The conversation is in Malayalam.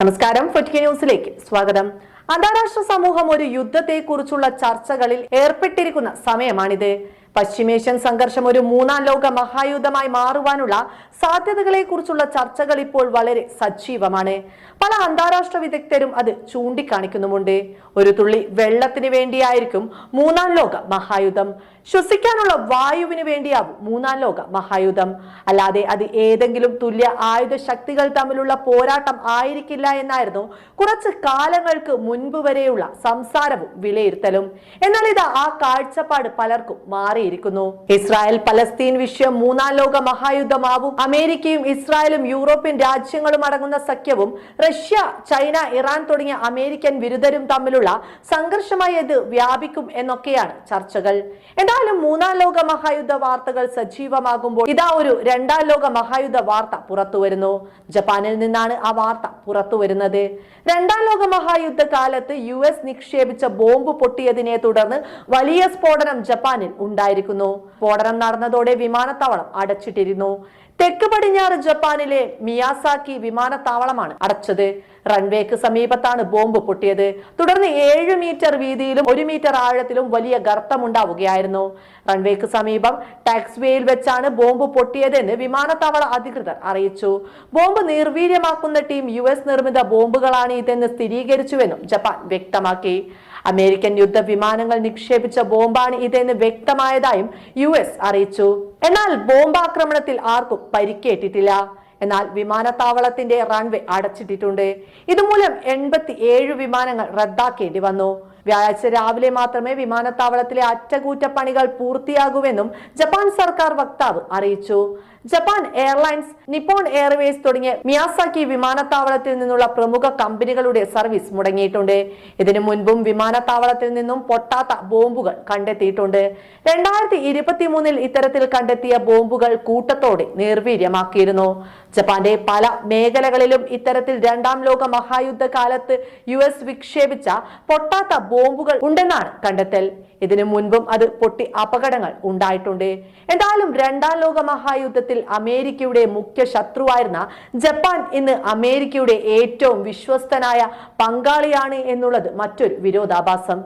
നമസ്കാരം. ഫുട്കി ന്യൂസിലേക്ക് സ്വാഗതം. അന്താരാഷ്ട്ര സമൂഹം ഒരു യുദ്ധത്തെക്കുറിച്ചുള്ള ചർച്ചകളിൽ ഏർപ്പെട്ടിരിക്കുന്ന സമയമാണിത്. പശ്ചിമേഷ്യൻ സംഘർഷം ഒരു മൂന്നാം ലോക മഹായുദ്ധമായി മാറുവാനുള്ള സാധ്യതകളെക്കുറിച്ചുള്ള ചർച്ചകൾ ഇപ്പോൾ വളരെ സജീവമാണ്. അന്താരാഷ്ട്ര വിദഗ്ധരും അത് ചൂണ്ടിക്കാണിക്കുന്നുമുണ്ട്. ഒരു തുള്ളി വെള്ളത്തിന് വേണ്ടിയായിരിക്കും മൂന്നാം ലോക മഹായുദ്ധം. ശ്വസിക്കാനുള്ള വായുവിന് വേണ്ടിയാവും മൂന്നാം ലോക മഹായുദ്ധം. അല്ലാതെ അത് ഏതെങ്കിലും തുല്യ ആയുധ ശക്തികൾ തമ്മിലുള്ള പോരാട്ടം ആയിരിക്കില്ല എന്നായിരുന്നു കുറച്ച് കാലങ്ങൾക്ക് മുൻപ് വരെയുള്ള സംസാരവും വിലയിരുത്തലും. എന്നാൽ ഇത് ആ കാഴ്ചപ്പാട് പലർക്കും മാറിയിരിക്കുന്നു. ഇസ്രായേൽ പലസ്തീൻ വിഷയം മൂന്നാം ലോക മഹായുദ്ധമാവും. അമേരിക്കയും ഇസ്രായേലും യൂറോപ്യൻ രാജ്യങ്ങളും അടങ്ങുന്ന സഖ്യവും റഷ്യ ചൈന ഇറാൻ തുടങ്ങിയ അമേരിക്കൻ വിരുദ്ധരും തമ്മിലുള്ള സംഘർഷമായി ഇത് വ്യാപിക്കും എന്നൊക്കെയാണ് ചർച്ചകൾ. എന്തായാലും മൂന്നാം ലോക മഹായുദ്ധ വാർത്തകൾ സജീവമാകുമ്പോൾ ഇതാ ഒരു രണ്ടാം ലോക മഹായുദ്ധ വാർത്ത പുറത്തുവരുന്നു. ജപ്പാനിൽ നിന്നാണ് ആ വാർത്ത പുറത്തു വരുന്നത് രണ്ടാം ലോക മഹായുദ്ധ കാലത്ത് യു എസ് നിക്ഷേപിച്ച ബോംബ് പൊട്ടിയതിനെ തുടർന്ന് വലിയ സ്ഫോടനം ജപ്പാനിൽ ഉണ്ടായിരിക്കുന്നു. സ്ഫോടനം നടന്നതോടെ വിമാനത്താവളം അടച്ചിട്ടിരുന്നു. തെക്ക് പടിഞ്ഞാറ് ജപ്പാനിലെ മിയാസാക്കി വിമാനത്താവളമാണ് അടച്ചത്. റൺവേക്ക് സമീപത്താണ് ബോംബ് പൊട്ടിയത്. തുടർന്ന് ഏഴ് മീറ്റർ വീതിയിലും ഒരു മീറ്റർ ആഴത്തിലും വലിയ ഗർത്തമുണ്ടാവുകയായിരുന്നു. റൺവേക്ക് സമീപം ടാക്സ് വേയിൽ വെച്ചാണ് ബോംബ് പൊട്ടിയതെന്ന് വിമാനത്താവള അധികൃതർ അറിയിച്ചു. ബോംബ് നിർവീര്യമാക്കുന്ന ടീം യു എസ് നിർമ്മിത ബോംബുകളാണ് ഇതെന്ന് സ്ഥിരീകരിച്ചുവെന്നും ജപ്പാൻ വ്യക്തമാക്കി. അമേരിക്കൻ യുദ്ധ വിമാനങ്ങൾ നിക്ഷേപിച്ച ബോംബാണ് ഇതെന്ന് വ്യക്തമായതായും യു അറിയിച്ചു. എന്നാൽ ബോംബാക്രമണത്തിൽ ആർക്കും പരിക്കേറ്റിട്ടില്ല. എന്നാൽ വിമാനത്താവളത്തിന്റെ റൺവേ അടച്ചിട്ടിട്ടുണ്ട്. ഇതുമൂലം എൺപത്തി ഏഴ് വിമാനങ്ങൾ റദ്ദാക്കേണ്ടി വന്നു. വ്യാഴാഴ്ച രാവിലെ മാത്രമേ വിമാനത്താവളത്തിലെ അറ്റകുറ്റപ്പണികൾ പൂർത്തിയാകൂവെന്നും ജപ്പാൻ സർക്കാർ വക്താവ് അറിയിച്ചു. ജപ്പാൻ എയർലൈൻസ് നിപ്പോൺ എയർവേസ് തുടങ്ങിയ മിയാസാക്കി വിമാനത്താവളത്തിൽ നിന്നുള്ള പ്രമുഖ കമ്പനികളുടെ സർവീസ് മുടങ്ങിയിട്ടുണ്ട്. ഇതിനു മുൻപും വിമാനത്താവളത്തിൽ നിന്നും പൊട്ടാത്ത ബോംബുകൾ കണ്ടെത്തിയിട്ടുണ്ട്. രണ്ടായിരത്തി ഇരുപത്തി മൂന്നിൽ ഇത്തരത്തിൽ കണ്ടെത്തിയ ബോംബുകൾ കൂട്ടത്തോടെ നിർവീര്യമാക്കിയിരുന്നു. ജപ്പാന്റെ പല മേഖലകളിലും ഇത്തരത്തിൽ രണ്ടാം ലോക മഹായുദ്ധ കാലത്ത് യു എസ് വിക്ഷേപിച്ച പൊട്ടാത്ത ബോംബുകൾ ഉണ്ടെന്നാണ് കണ്ടെത്തൽ. ഇതിനു മുൻപും അത് പൊട്ടി അപകടങ്ങൾ ഉണ്ടായിട്ടുണ്ട്. എന്തായാലും രണ്ടാം ലോക മഹായുദ്ധത്തിൽ അമേരിക്കയുടെ മുഖ്യ ശത്രുവായിരുന്ന ജപ്പാൻ ഇന്ന് അമേരിക്കയുടെ ഏറ്റവും വിശ്വസ്തനായ പങ്കാളിയാണ് എന്നുള്ളത് മറ്റൊരു വിരോധാഭാസം.